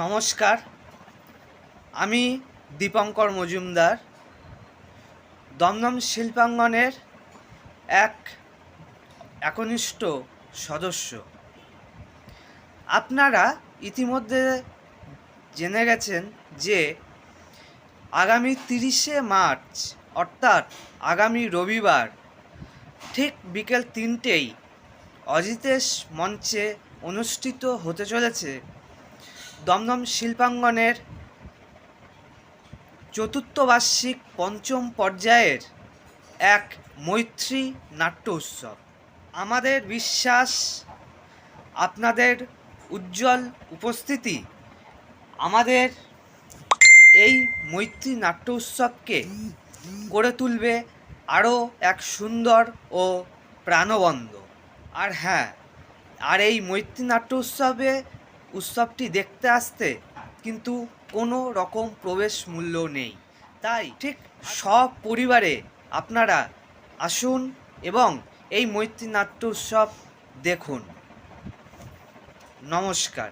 নমস্কার। আমি দীপঙ্কর মজুমদার। দমদম শিল্পাঙ্গনের এক একনিষ্ঠ সদস্য। আপনারা ইতিমধ্যে জেনে গেছেন যে আগামী তিরিশে মার্চ, অর্থাৎ আগামী রবিবার, ঠিক বিকেল তিনটেই অজিতেশ মঞ্চে অনুষ্ঠিত হতে চলেছে দমদম শিল্পাঙ্গনের চতুর্থ বার্ষিক পঞ্চম পর্যায়ের এক মৈত্রী নাট্য উৎসব। আমাদের বিশ্বাস, আপনাদের উজ্জ্বল উপস্থিতি, আমাদের এই মৈত্রী নাট্য উৎসবকে গড়ে তুলবে আরও এক সুন্দর ও প্রাণবন্ধ আর হ্যাঁ আর এই মৈত্রী নাট্য উৎসবে উৎসবটি দেখতে আসতে কিন্তু কোনো রকম প্রবেশ মূল্য নেই। তাই ঠিক সব পরিবারে আপনারা আসুন এবং এই মৈত্রী নাট্য উৎসব দেখুন। নমস্কার।